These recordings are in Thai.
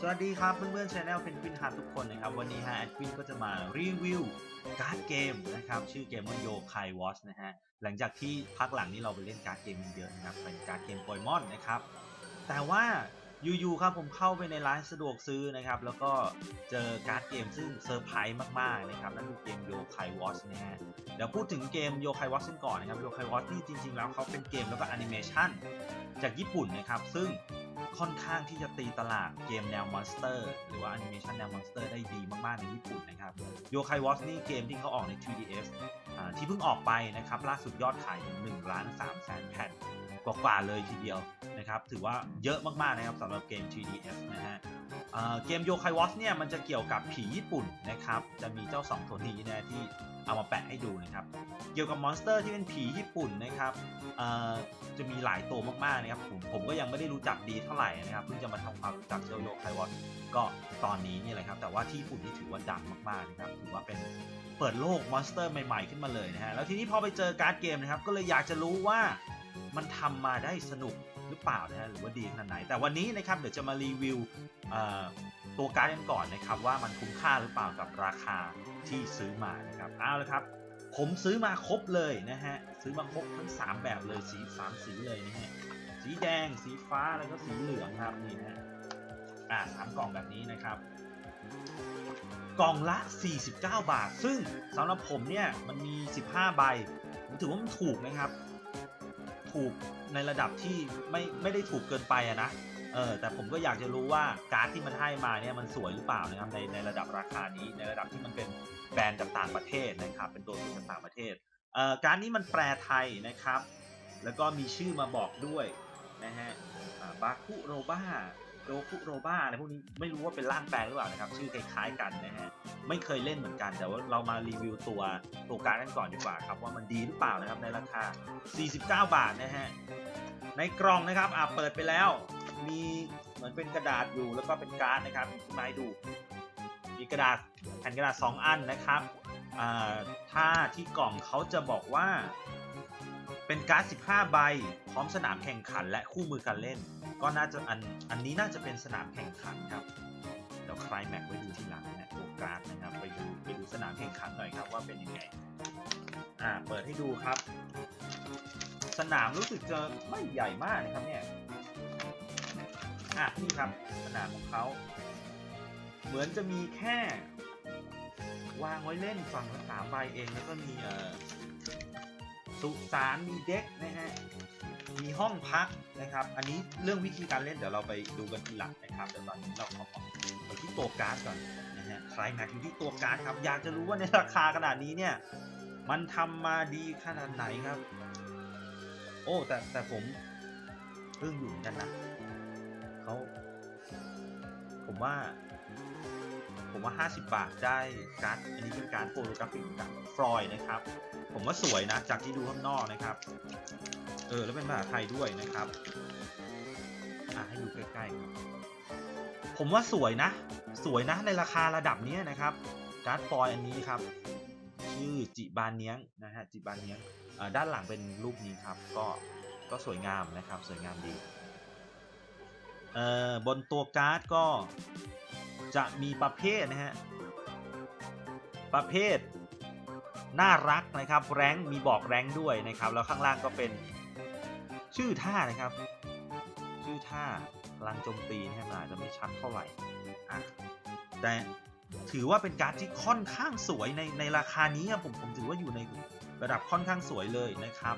สวัสดีครับเพื่อนๆช anel เพนกวินฮาร์ทุกคนนะครับ วันนี้ฮะแอดวินก็จะมารีวิวการ์ดเกมนะครับ ชื่อเกมว่าโยคายวอชนะฮะ หลังจากที่พักหลังนี้เราไปเล่นการ์ดเกมเยอะนะครับ เป็นการ์ดเกมโปเกมอนนะครับ แต่ว่าอยู่ๆครับผมเข้าไปในร้านสะดวกซื้อนะครับ แล้วก็เจอการ์ดเกมซึ่งเซอร์ไพรส์มากๆนะครับนั่นคือเกมโยคายวอชนะฮะเดี๋ยวพูดถึงเกมโยคายวอชกันก่อนนะครับโยคายวอชนี่จริงๆแล้วเขาเป็นเกมแล้วก็แอนิเมชันจากญี่ปุ่นนะครับ ซึ่ง ค่อนข้างที่จะตีตลาดเกมแนวมอนสเตอร์หรือว่าแอนิเมชันแนวมอนสเตอร์ได้ดีมากๆในญี่ปุ่นนะครับโยคายวอชนี่เกมที่เขาออกใน 3DS ที่เพิ่งออกไปนะครับล่าสุดยอดขายถึง1ล้าน3แสนแผ่นกว่าๆเลยทีเดียวนะครับถือว่าเยอะมากๆนะครับสำหรับเกม 3DS นะฮะเกมโยคายวอชเนี่ยมันจะเกี่ยวกับผีญี่ปุ่นนะครับจะมีเจ้า 2 ตัวนี้นะที่ เอามาแปะให้ดูนะครับ เกี่ยวกับมอนสเตอร์ที่เป็นผีญี่ปุ่นนะครับจะมีหลายตัวมากๆนะครับผมผมก็ยังไม่ได้รู้จักดีเท่าไหร่นะครับเพิ่งจะมาทำความรู้จักเจ้าโยควอชก็ตอนนี้นี่แหละครับแต่ว่าที่ญี่ปุ่นนี่ถือว่าดังมากๆนะครับถือว่าเป็นเปิดโลกมอนสเตอร์ใหม่ๆขึ้นมาเลยนะฮะแล้วทีนี้พอไปเจอการ์ดเกมนะครับก็เลยอยากจะรู้ว่ามันทำมาได้สนุกหรือเปล่านะฮะหรือว่าดีขนาดไหน แต่วันนี้นะครับเดี๋ยวจะมารีวิว ตัวการ์ดกันก่อนนะครับว่ามันคุ้มค่าหรือเปล่ากับราคาที่ซื้อมานะครับเอาละครับ ผมซื้อมาครบเลยนะฮะซื้อมาครบทั้ง 3 แบบเลยสีสามสีเลยนะฮะสีแดงสีฟ้าแล้วก็สีเหลืองครับนี่นะฮะอ่าสามกล่องแบบนี้นะครับกล่องละ 49 บาท ซึ่งสำหรับผมเนี่ยมันมี 15 ใบผมถือว่ามันถูกนะครับ ถูกในระดับที่ไม่ไม่ได้ถูกเกินไปอะนะ เออแต่ผมก็อยากจะรู้ว่าการ์ดที่มันให้มาเนี่ยมันสวยหรือเปล่านะครับในในระดับราคานี้ในระดับที่มันเป็นแบรนด์จากต่างประเทศนะครับเป็นตัวตจากต่างประเทศเอ่อการ์ดนี้มันแปลไทยนะครับ แล้วก็มีชื่อมาบอกด้วยนะฮะบาคุโรบ้าโดคุโรบ้าอะไรพวกนี้ไม่รู้ว่าเป็นร่างแปลหรือเปล่านะครับ ชื่อคล้ายๆกันนะฮะไม่เคยเล่นเหมือนกัน แต่ว่าเรามารีวิวตัวตัวการ์ดกันก่อนดีกว่าครับว่ามันดีหรือเปล่านะครับในราคา 49 บาทนะฮะ ในกล่องนะครับอ่าเปิดไปแล้ว มีเหมือนเป็นกระดาษอยู่แล้วก็เป็นการ์ดนะครับมีขึ้นมาให้ดู มีกระดาษแผ่นกระดาษ 2 อันนะครับอ่าถ้าที่กล่องเขาจะบอกว่า เป็นการ์ด 15 ใบ พร้อมสนามแข่งขันและคู่มือการเล่น ก็น่าจะอันอันนี้น่าจะเป็นสนามแข่งขันครับเดี๋ยวใครแม็กไว้ดูทีหลังนะตัวการ์ดนะครับไปดูไปดูสนามแข่งขันหน่อยครับว่าเป็นยังไงอ่าเปิดให้ดูครับ สนามรู้สึกจะไม่ใหญ่มากนะครับเนี่ย อะนี่ครับสนามของเขา เหมือนจะมีแค่ วางไว้เล่นฝั่งละสามใบเองแล้วก็มีเอ่อสุสานมีเด็กนะฮะ มีห้องพักนะครับ อันนี้เรื่องวิธีการเล่นเดี๋ยวเราไปดูกันทีหลังนะครับเดี๋ยวตอนนี้เราขอไปที่ตัวการ์ดก่อนนะฮะใครม็กอยู่ที่ตัวการ์ดครับ อยากจะรู้ว่าในราคาขนาดนี้เนี่ย มันทำมาดีขนาดไหนครับ โอ้ แต่แต่ผมอึ้งอยู่เหมือนกันนะเขาผมว่า ผมว่า 50 บาทได้การ์ดอันนี้เป็นการโฟโตกราฟิกจากฟลอยนะครับ ผมว่าสวยนะ จากที่ดูข้างนอกนะครับ เออ แล้วเป็นภาษาไทยด้วยนะครับอะให้ดูใกล้ๆครับผมว่าสวยนะ สวยนะในราคาระดับนี้นะครับการ์ดฟลอยอันนี้ครับ ชื่อจิบานเนียงนะฮะจิบานเนียงด้านหลังเป็นรูปนี้ครับก็ก็สวยงามนะครับสวยงามดีเอ่อบนตัวการ์ดก็จะมีประเภทนะฮะประเภทน่ารักนะครับแรงมีบอกแรงด้วยนะครับ แล้วข้างล่างก็เป็นชื่อท่านะครับ ชื่อท่าพลังโจมตีนะฮะอาจจะไม่ชัดเท่าไหร่อะแต่ ถือว่าเป็นการ์ดที่ค่อนข้างสวยในในราคานี้ผมผมถือว่าอยู่ในระดับค่อนข้างสวยเลยนะครับ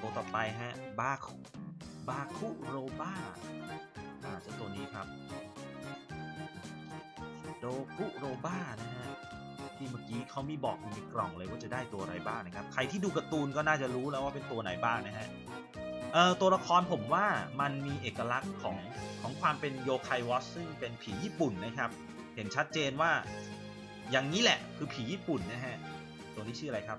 ตัวต่อไปฮะบาคุบาคุโรบ้าอ่าเจ้าตัวนี้ครับโดคุโรบ้านะฮะที่เมื่อกี้เขามีบอกในกล่องเลยว่าจะได้ตัวอะไรบ้างนะครับ ใครที่ดูการ์ตูนก็น่าจะรู้แล้วว่าเป็นตัวไหนบ้างนะฮะเอ่อตัวละครผมว่ามันมีเอกลักษณ์ของของความเป็นโยไควอสซึ่งเป็นผีญี่ปุ่นนะครับ เห็นชัดเจนว่า อย่างนี้แหละคือผีญี่ปุ่นนะฮะ ตัวนี้ชื่ออะไรครับ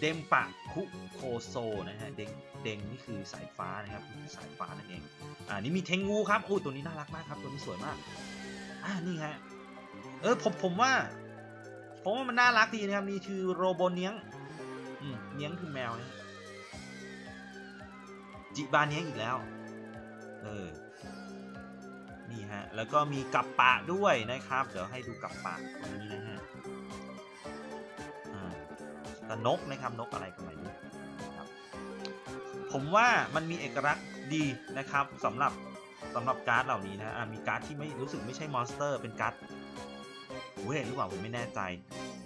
เดมปะคุโคโซนะฮะ เดงเดงนี่คือสายฟ้านะครับสายฟ้านั่นเองอ่านี่มีเทงูครับโอ้ตัวนี้น่ารักมากครับ ตัวนี้สวยมากอ่านี่ฮะเออผมผมว่าผมว่ามันน่ารักดีนะครับนี่คือโรโบเนียงอืมเนียงคือแมวนะจิบาเนี้ยงอีกแล้ว เออ นี่ฮะ แล้วก็มีกับปะด้วยนะครับ เดี๋ยวให้ดูกับปะตรงนี้นะฮะอ่าแต่นกนะครับนกอะไรก็ไม่รู้ครับผมว่ามันมีเอกลักษณ์ดีนะครับสำหรับสำหรับการ์ดเหล่านี้นะฮะอะมีการ์ดที่ไม่รู้สึกไม่ใช่มอนสเตอร์ เป็นการ์ดเวทหรือเปล่าผมไม่แน่ใจ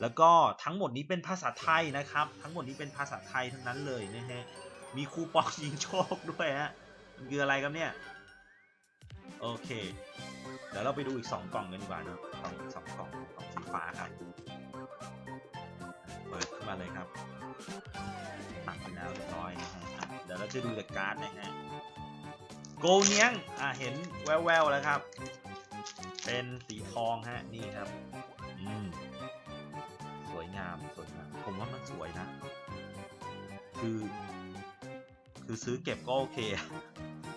แล้วก็ทั้งหมดนี้เป็นภาษาไทยนะครับ ทั้งหมดนี้เป็นภาษาไทยทั้งนั้นเลยนะฮะมีคูปองยิงโชคด้วยฮะมันคืออะไรครับเนี่ย โอเค เดี๋ยวเราไปดูอีก 2 กล่องกันดีกว่านะกล่องสองกล่องกล่องสีฟ้าครับ เปิดขึ้นมาเลยครับ ตัดไปแล้วเรียบร้อยนะฮะเดี๋ยวเราจะดูจากการ์ดนะฮะ โกเนียง อะเห็นแววๆแล้วครับ เป็นสีทองฮะ นี่ครับ อืม สวยงาม สวยงาม ผมว่ามันสวยนะ คือ คือซื้อเก็บก็โอเค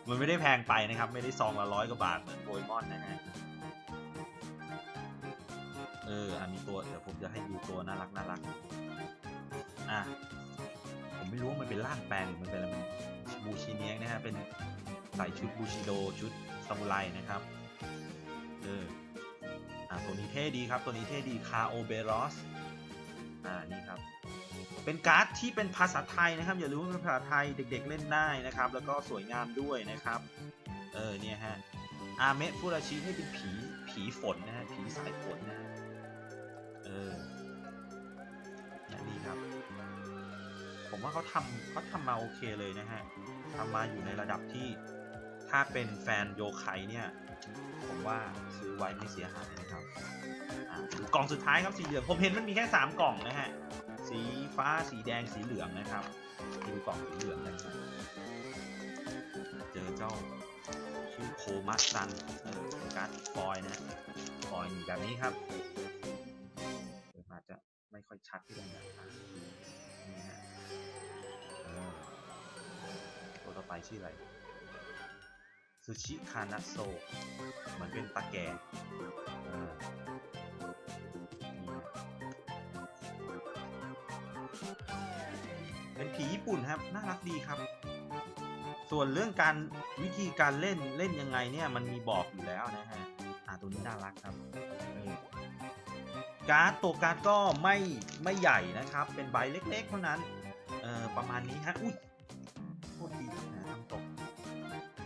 มันไม่ได้แพงไปนะครับ ไม่ได้ซองละร้อยกว่าบาทเหมือนโปเกมอนนะฮะเออ อันมีตัวเดี๋ยวผมจะให้ดูตัวน่ารักน่ารัก อะ ผมไม่รู้ว่ามันเป็นร่างแปลงหรือมันเป็นอะไรมันบูชิเนียงนะฮะ เป็นใส่ชุดบูชิโดชุดซามูไรนะครับ เออ อะตัวนี้เท่ดีครับ ตัวนี้เท่ดี คาโอเบรอส อ่า นี่ครับ เป็นการ์ดที่เป็นภาษาไทยนะครับ อย่าลืมว่าเป็นภาษาไทยเด็กๆเล่นได้นะครับ แล้วก็สวยงามด้วยนะครับ เออเนี่ยฮะอาเมะฟูราชินี่เป็นผีผีฝนนะฮะผีสายฝนนะเออนี่ยนี่ครับ ผมว่าเขาทำเขาทำมาโอเคเลยนะฮะทำมาอยู่ในระดับที่ถ้าเป็นแฟนโยไคเนี่ย ผมว่าซื้อไว้ไม่เสียหายนะครับกล่องสุดท้ายครับสีเหลืองผมเห็นมันมีแค่ 3 กล่องนะฮะ สีฟ้าสีแดงสีเหลืองนะครับดูกล่องสีเหลืองกันเจอเจ้าชื่อโคมัสซันการ์ดฟอยล์นะฮะฟอยล์อยู่แบบนี้ครับเดี๋ยวอาจจะไม่ค่อยชัดที่ตรงนี้นี่ฮะตัวต่อไปชื่ออะไรซูชิคานาโซเหมือนเป็นตะแกรง เป็นผีญี่ปุ่นครับ น่ารักดีครับ ส่วนเรื่องการวิธีการเล่นเล่นยังไงเนี่ยมันมีบอกอยู่แล้วนะฮะอ่าตัวนี้น่ารักครับการ์ดตัวการ์ดก็ไม่ไม่ใหญ่นะครับ เป็นใบเล็กๆเท่านั้นเอ่อประมาณนี้ฮะอุ้ยโทษทีนะทำตก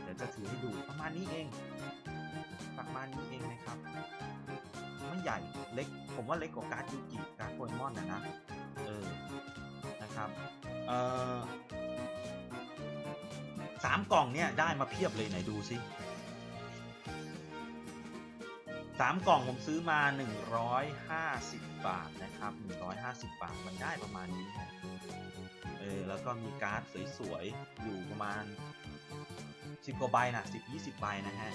เดี๋ยวจะถือให้ดูประมาณนี้เองประมาณนี้เองนะครับไม่ใหญ่เล็ก ผมว่าเล็กกว่าการ์ดยูกิการ์ดโปเกมอนนะนะเออนะครับ สามกล่องเนี่ยได้มาเพียบเลยไหนดูสิสามกล่องผมซื้อมา 150 บาทนะครับ 150 บาทมันได้ประมาณนี้นะเออแล้วก็มีการ์ดสวยๆ อยู่ประมาณ 10กว่าใบนะ10 20 ใบนะฮะ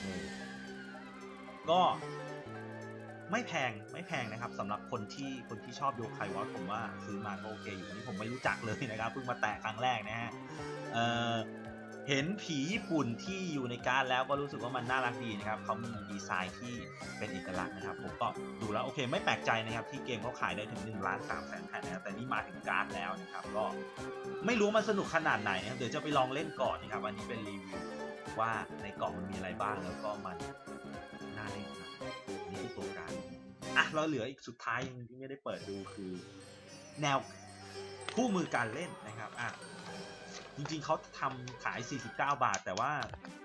เออก็ ไม่แพงไม่แพงนะครับสำหรับคนที่คนที่ชอบโยไควอตผมว่าซื้อมาก็โอเคอยู่อันนี้ผมไม่รู้จักเลยนะครับเพิ่งมาแตะครั้งแรกนะฮะเออเห็นผีญี่ปุ่นที่อยู่ในการแล้วก็รู้สึกว่ามันน่ารักดีนะครับเขามีดีไซน์ที่เป็นเอกลักษณ์นะครับ ผมก็ดูแล้วโอเค ไม่แปลกใจนะครับ ที่เกมเขาขายได้ถึง1ล้าน3แสนแผ่นนะครับแต่นี่มาถึงการ์ดแล้วนะครับก็ไม่รู้มันสนุกขนาดไหนนะครับเดี๋ยวจะไปลองเล่นก่อนนะครับอันนี้เป็นรีวิวว่าในกล่องมันมีอะไรบ้างแล้วก็มัน ตัวการดอะเราเหลืออีกสุดท้ายยังที่ไม่ได้เปิดดูคือ แนวคู่มือการเล่นนะครับอะจริงๆเขาทำขาย 49 บาท แต่ว่า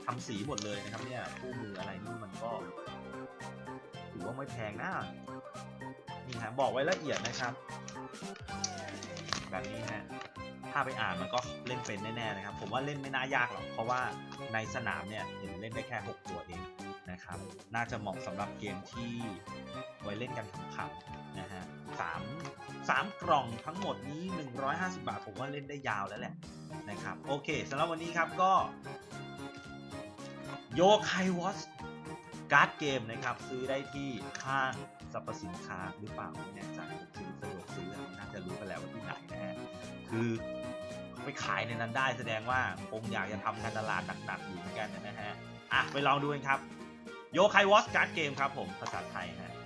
ทำสีหมดเลยนะครับเนี่ยคู่มืออะไรนี่มันก็ถือว่าไม่แพงนะนี่ฮะบอกไว้ละเอียดนะครับ แบบนี้ฮะถ้าไปอ่านมันก็เล่นเป็นแน่ๆนะครับ ผมว่าเล่นไม่น่ายากหรอกเพราะว่าในสนามเนี่ยเห็นเล่นได้แค่6 นะครับ น่าจะเหมาะสำหรับเกมที่ไว้เล่นกันขำๆนะฮะสามสามกล่องทั้งหมดนี้ 150 บาท ผมว่าเล่นได้ยาวแล้วแหละนะครับ โอเคสำหรับวันนี้ครับก็โยไควอสการ์ดเกมนะครับ ซื้อได้ที่ห้างสรรพสินค้าหรือเปล่าไม่แน่ใจผมซื้อสะดวกซื้อน่าจะรู้กันแล้วว่าที่ไหนนะฮะคือไปขายในนั้นได้แสดงว่าคงอยากจะทำการตลาดหนักๆอยู่เหมือนกันนะฮะอะไปลองดูกันครับ โยคายวอสการ์ดเกมครับผมภาษาไทยฮะ